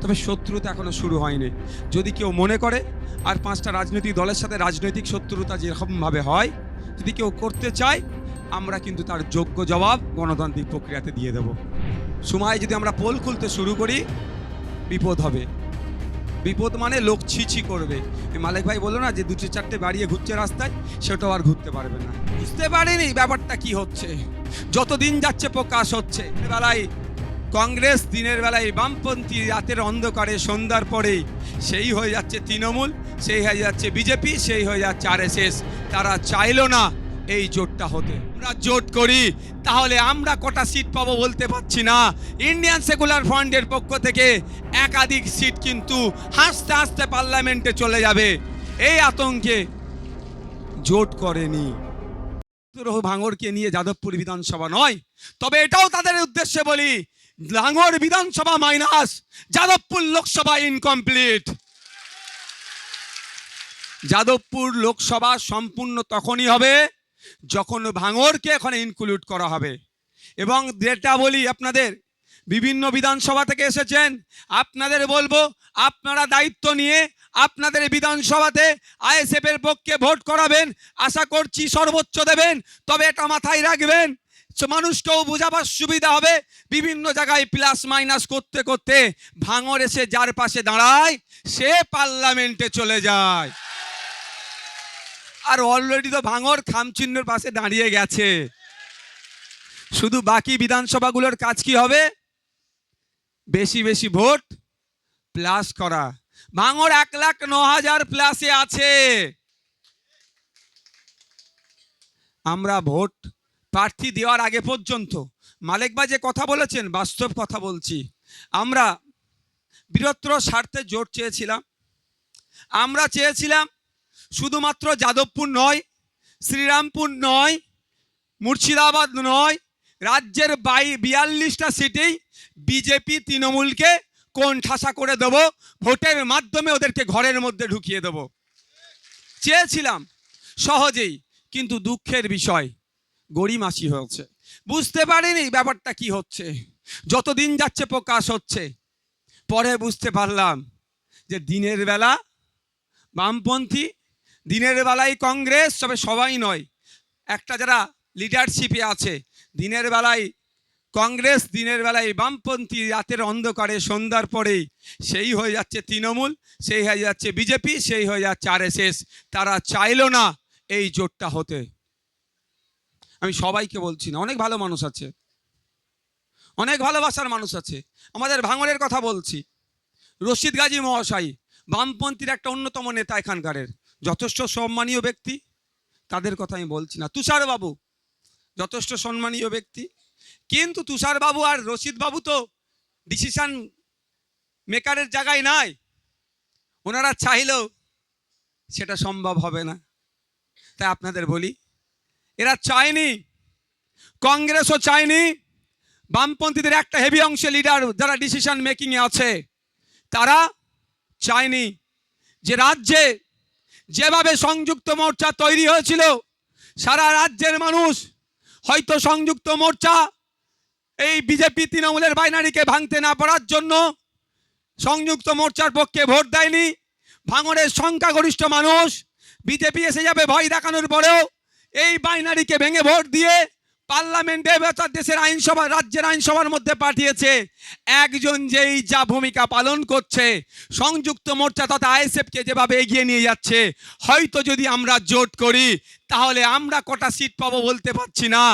তবে শত্রুতা এখনও শুরু হয়নি। যদি কেউ মনে করে, আর পাঁচটা রাজনৈতিক দলের সাথে রাজনৈতিক শত্রুতা যেরকমভাবে হয়, যদি কেউ করতে চায়, আমরা কিন্তু তার যোগ্য জবাব গণতান্ত্রিক প্রক্রিয়াতে দিয়ে দেব। সময় যদি আমরা পোল খুলতে শুরু করি, বিপদ হবে। বিপদ মানে লোক ছিছি করবে। মালিক ভাই বলল না যে দুটো চারটে বাড়িয়ে ঘুরছে রাস্তায়, সেটাও আর ঘুরতে পারবে না। বুঝতে পারিনি ব্যাপারটা কি হচ্ছে। যত দিন যাচ্ছে প্রকাশ হচ্ছে। বেলায় কংগ্রেস দিনের বেলায় বামপন্থী রাতের অন্ধকারে সন্ধ্যার পরেই সেই হয়ে যাচ্ছে তৃণমূল, সেই হয়ে যাচ্ছে বিজেপি, সেই হয়ে যাচ্ছে আরএসএস। তারা চাইলো না এই জোটটা হতে। আমরা জোট করি, তাহলে আমরা কটা সিট পাবো বলতে পারছি না। ইন্ডিয়ান সেকুলার ফ্রন্টের পক্ষ থেকে একাধিক সিট কিন্তু হাসতে হাসতে পার্লামেন্টে চলে যাবে। এই আতঙ্কে জোট করেনি। ভাঙরকে নিয়ে যাদবপুর বিধানসভা নয়, তবে এটাও তাদের উদ্দেশ্যে বলি লাঙর বিধানসভা মাইনাস যাদবপুর লোকসভা ইনকমপ্লিট যাদবপুর লোকসভা সম্পূর্ণ তখনই হবে যখন ভাঙরকে এখানে ইনক্লুড করা হবে। এবং যেটা বলি আপনাদের, বিভিন্ন বিধানসভা থেকে এসেছেন, আপনাদের বলব, আপনারা দায়িত্ব নিয়ে আপনাদের বিধানসভাতে আইএসএফ এর পক্ষে ভোট করাবেন, আশা করছি সর্বোচ্চ দেবেন, তবে এটা মাথায় রাখবেন মানুষকেও বোঝাবার সুবিধা হবে। বিভিন্ন জায়গায় প্লাস মাইনাস করতে করতে ভাঙর এসে যার পাশে দাঁড়ায়, সে পার্লামেন্টে চলে যায়। আর অলরেডি তো ভাঙর খামচিহ্নের পাশে দাঁড়িয়ে গেছে। শুধু বাকি বিধানসভাগুলোর কাজ কি হবে? বেশি বেশি ভোট প্লাস করা। ভাঙর এক লাখ ন হাজার প্লাসে আছে। আমরা ভোট প্রার্থী দেওয়ার আগে পর্যন্ত। মালিকবা যে কথা বলেছেন, বাস্তব কথা বলছি। আমরা বৃহত্তর স্বার্থে জোট চেয়েছিলাম। আমরা চেয়েছিলাম শুধুমাত্র যাদবপুর নয়, শ্রীরামপুর নয়, মুর্শিদাবাদ নয়, রাজ্যের বাই বিয়াল্লিশটা সিটেই বিজেপি তৃণমূলকে কোন ঠাসা করে দেব, ভোটের মাধ্যমে ওদেরকে ঘরের মধ্যে ঢুকিয়ে দেব। চেয়েছিলাম সহজেই, কিন্তু দুঃখের বিষয় গড়িমাসি হয়েছে। বুঝতে পারিনি ব্যাপারটা কি হচ্ছে। যত দিন যাচ্ছে প্রকাশ হচ্ছে। পরে বুঝতে পারলাম যে দিনের বেলা বামপন্থী, দিনের বেলায় কংগ্রেস, তবে সবাই নয়। একটা যারা লিডারশিপে আছে, দিনের বেলায় কংগ্রেস, দিনের বেলায় বামপন্থী রাতের অন্ধকারে সন্ধ্যার পরেই সেই হয়ে যাচ্ছে তৃণমূল, সেই হয়ে যাচ্ছে বিজেপি, সেই হয়ে যাচ্ছে আরএসএস। তারা চাইলো না এই জোটটা হতে। আমি সবাইকে বলছি না, অনেক ভালো মানুষ আছে। অনেক ভালোবাসার মানুষ আছে। আমাদের ভাঙরের কথা বলছি। রশিদ গাজী মহাশয়, বামপন্থীর একটা অন্যতম নেতা এখানকারের। যথেষ্ট সম্মানীয় ব্যক্তি, তাদের কথা আমি বলছি না। তুষার বাবু যথেষ্ট সম্মানীয় ব্যক্তি। কিন্তু তুষার বাবু আর রশিদ বাবু তো ডিসিশান মেকারের জায়গায় নাই। ওনারা চাইলেও সেটা সম্ভব হবে না। তাই আপনাদের বলি এরা চায়নি। কংগ্রেসও চায়নি। বামপন্থীদের একটা হেভি অংশে লিডার যারা ডিসিশন মেকিংয়ে আছে, তারা চায়নি। যে রাজ্যে যেভাবে সংযুক্ত মোর্চা তৈরি হয়েছিল, সারা রাজ্যের মানুষ হয়তো সংযুক্ত মোর্চা এই বিজেপি তৃণমূলের বাইনারিকে ভাঙতে না পারার জন্য সংযুক্ত মোর্চার পক্ষে ভোট দেয়নি। ভাঙড়ের সংখ্যাগরিষ্ঠ মানুষ বিজেপি এসে যাবে ভয় দেখানোর পরেও এই বাইনারিকে ভেঙে ভোট দিয়ে পার্লামেন্টে অর্থাৎ দেশের আইনসভা, রাজ্যের আইনসভার মধ্যে পাঠিয়েছে। একজন যেই যা ভূমিকা পালন করছে, সংযুক্ত মোর্চা তথা আইএসএফকে যেভাবে এগিয়ে নিয়ে যাচ্ছে, হয়তো যদি আমরা জোট করি, তাহলে আমরা কটা সিট পাবো বলতে পারছি না।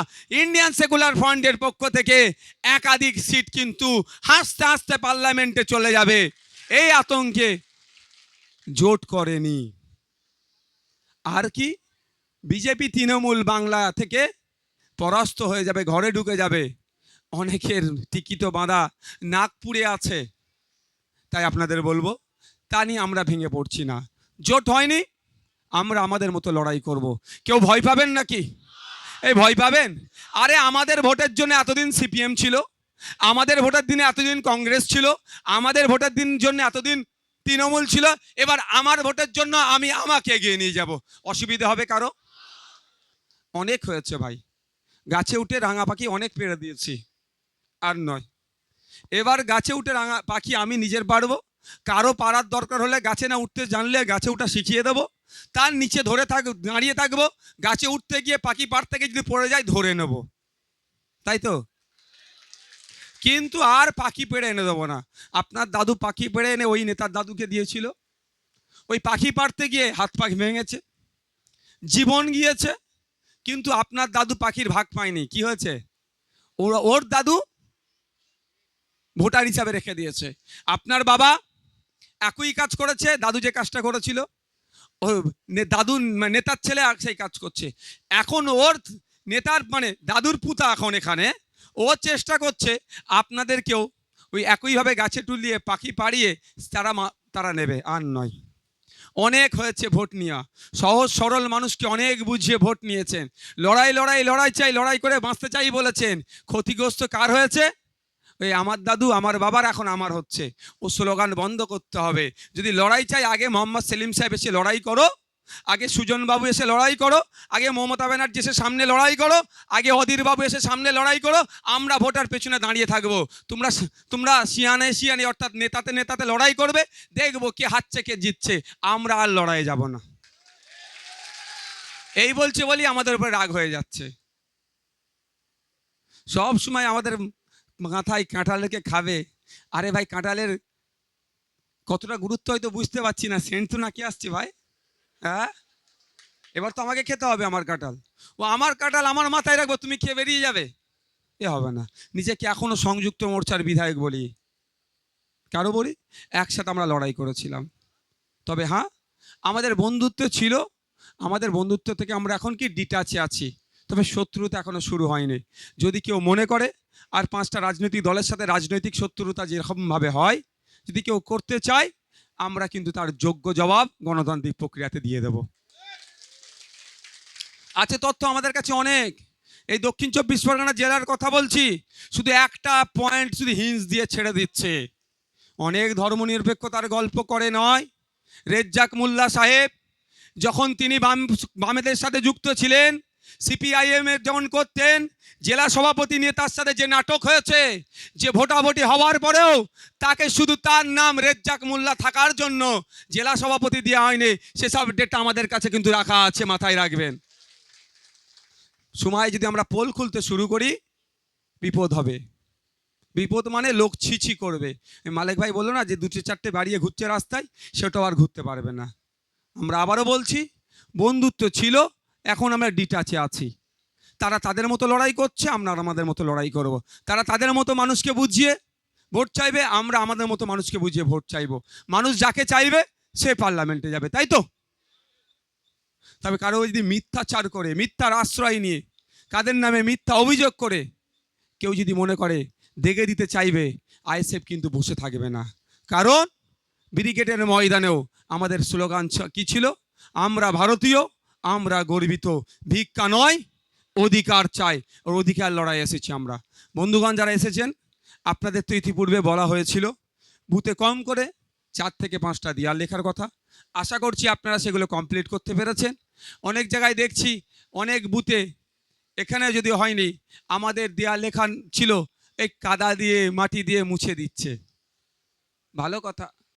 ইন্ডিয়ান সেকুলার ফ্রন্টের পক্ষ থেকে একাধিক সিট কিন্তু হাসতে হাসতে পার্লামেন্টে চলে যাবে। এই আতঙ্কে জোট করেনি। আর কি? বিজেপি তৃণমূল বাংলা থেকে পরাস্ত হয়ে যাবে, ঘরে ঢুকে যাবে। অনেকের টিকিট বাঁধা নাগপুরে আছে। তাই আপনাদের বলব, তা নিয়ে আমরা ভেঙে পড়ছি না। জোট হয়নি, আমরা আমাদের মতো লড়াই করব। কেউ ভয় পাবেন নাকি? এই ভয় পাবেন? আরে আমাদের ভোটের জন্য এতদিন সিপিএম ছিল, আমাদের ভোটের দিনে এতদিন কংগ্রেস ছিল, আমাদের ভোটের দিন জন্য এতদিন তৃণমূল ছিল, এবার আমার ভোটের জন্য আমি আমাকে এগিয়ে নিয়ে যাব। অসুবিধা হবে কারও? অনেক হয়েছে ভাই। গাছে উঠে রাঙা পাখি অনেক পেড়ে দিয়েছি, আর নয়। এবার গাছে উঠে রাঙা পাখি আমি নিজের পারব কারও পাড়ার দরকার হলে গাছে না উঠতে জানলে গাছে উঠা শিখিয়ে দেবো, তার নিচে ধরে থাক, দাঁড়িয়ে থাকব, গাছে উঠতে গিয়ে পাখি পার থেকে যদি পড়ে যায় ধরে নেব। তাই তো? কিন্তু আর পাখি পেড়ে এনে দেবো না। আপনার দাদু পাখি পেড়ে এনে ওই নেতার দাদুকে দিয়েছিল। ওই পাখি পাড়তে গিয়ে হাত পাখি ভেঙেছে, জীবন গিয়েছে কিন্তু আপনার দাদু পাখির ভাগ পায়নি। কি হয়েছে? ওর ওর দাদু ভোটার হিসাবে রেখে দিয়েছে। আপনার বাবা একই কাজ করেছে, দাদু যে কাজটা করেছিল, ও দাদু নেতার ছেলে আর সেই কাজ করছে। এখন ওর নেতার মানে দাদুর পুতা এখন এখানে। ও চেষ্টা করছে আপনাদেরকেও ওই একইভাবে গাছে টুলিয়ে পাখি পাড়িয়ে তারা তারা নেবে, আর নয়। অনেক হয়েছে ভোট নেওয়া সহজ সরল মানুষকে অনেক বুঝিয়ে ভোট নিয়েছেন। লড়াই লড়াই লড়াই চাই, লড়াই করে বাঁচতে চাই বলেছেন। ক্ষতিগ্রস্ত কার হয়েছে? ওই আমার দাদু, আমার বাবার এখন আমার হচ্ছে। ও স্লোগান বন্ধ করতে হবে। যদি লড়াই চাই, আগে মোহাম্মদ সেলিম সাহেব এসে লড়াই করো। আগে সুজনবাবু এসে লড়াই করো, আগে মমতা ব্যানার্জি এসে সামনে লড়াই করো, আগে অধীরবাবু এসে সামনে লড়াই করো, আমরা ভোটার পেছনে দাঁড়িয়ে থাকব। তোমরা তোমরা শিয়ানে শিয়ানে অর্থাৎ নেতাতে নেতাতে লড়াই করবে, দেখব কে হারছে, কে জিতছে, আমরা আর লড়াইয়ে যাব না। এই বলছে বলি আমাদের উপরে রাগ হয়ে যাচ্ছে। সব সময় আমাদের মাথায় কাঁঠালকে খাবে। আরে ভাই, কাঁঠালের কতটা গুরুত্ব হয়তো বুঝতে পারছি না। সেন্ট তো নাকি আসছে ভাই? হ্যাঁ? এবার তো আমাকে খেতে হবে আমার কাঁঠাল। ও, আমার কাঁঠাল আমার মাথায় রাখব, তুমি খেয়ে বেরিয়ে যাবে। এ হবে না। নিজেকে এখনও সংযুক্ত মোর্চার বিধায়ক বলি। কারও বলি? একসাথে আমরা লড়াই করেছিলাম। তবে হ্যাঁ আমাদের বন্ধুত্ব ছিল। আমাদের বন্ধুত্ব থেকে আমরা এখন কি ডিটাচে আছি? তবে শত্রুতা এখনও শুরু হয়নি। যদি কেউ মনে করে, আর পাঁচটা রাজনৈতিক দলের সাথে রাজনৈতিক শত্রুতা যেরকমভাবে হয়, যদি কেউ করতে চায় আমরা কিন্তু তার যোগ্য জবাব গণতান্ত্রিক প্রক্রিয়াতে দিয়ে দেব। আছে তথ্য আমাদের কাছে অনেক। এই দক্ষিণ চব্বিশ পরগনা জেলার কথা বলছি, শুধু একটা পয়েন্ট শুধু হিন্স দিয়ে ছেড়ে দিচ্ছে। অনেক ধর্মনিরপেক্ষতার গল্প করে নয়। রেজ্জাক মোল্লা সাহেব, যখন তিনি বাম বামেদের সাথে যুক্ত ছিলেন সিপিআইএম এর যখন করতেন, জেলা সভাপতি নিয়ে তার সাথে যে নাটক হয়েছে, যে ভোটাভুটি হওয়ার পরেও তাকে শুধু তার নাম রেজ্জাক মোল্লা থাকার জন্য জেলা সভাপতি দেওয়া হয়নি, সেসব ডেটা আমাদের কাছে কিন্তু রাখা আছে, মাথায় রাখবেন। সময় যদি আমরা পোল খুলতে শুরু করি, বিপদ হবে। বিপদ মানে লোক ছিছি করবে। মালিক ভাই বলল না যে দুটো চারটে বাড়িয়ে ঘুরছে রাস্তায়, সেটাও আর ঘুরতে পারবে না। আমরা আবারও বলছি, বন্ধুত্ব ছিল এখন আমরা ডিটাচে আছি। তারা তাদের মতো লড়াই করছে, আমরা আমাদের মতো লড়াই করব। তারা তাদের মতো মানুষকে বুঝিয়ে ভোট চাইবে, আমরা আমাদের মতো মানুষকে বুঝিয়ে ভোট চাইব। মানুষ যাকে চাইবে, সে পার্লামেন্টে যাবে, তাই তো? তবে কারও যদি মিথ্যাচার করে, মিথ্যার আশ্রয় নিয়ে, কাদের নামে মিথ্যা অভিযোগ করে, কেউ যদি মনে করে দেখে দিতে চাইবে, আইএসএফ কিন্তু বসে থাকবে না। কারণ, ব্রিগেডের ময়দানেও আমাদের স্লোগান কি ছিল? আমরা ভারতীয় আমরা গর্বিত। ভিক্ষা নয়, অধিকার চাই। ওর অধিকার লড়াই এসেছি আমরা। বন্ধুগণ যারা এসেছেন, আপনাদের তো ইতিপূর্বে বলা হয়েছিল বুথে কম করে চার থেকে পাঁচটা দেয়াল লেখার কথা। আশা করছি আপনারা সেগুলো কমপ্লিট করতে পেরেছেন। অনেক জায়গায় দেখছি, অনেক বুথে এখানে যদি হয়নি, আমাদের দেয়াল লেখা ছিল, এই কাদা দিয়ে, মাটি দিয়ে মুছে দিচ্ছে। ভালো কথা।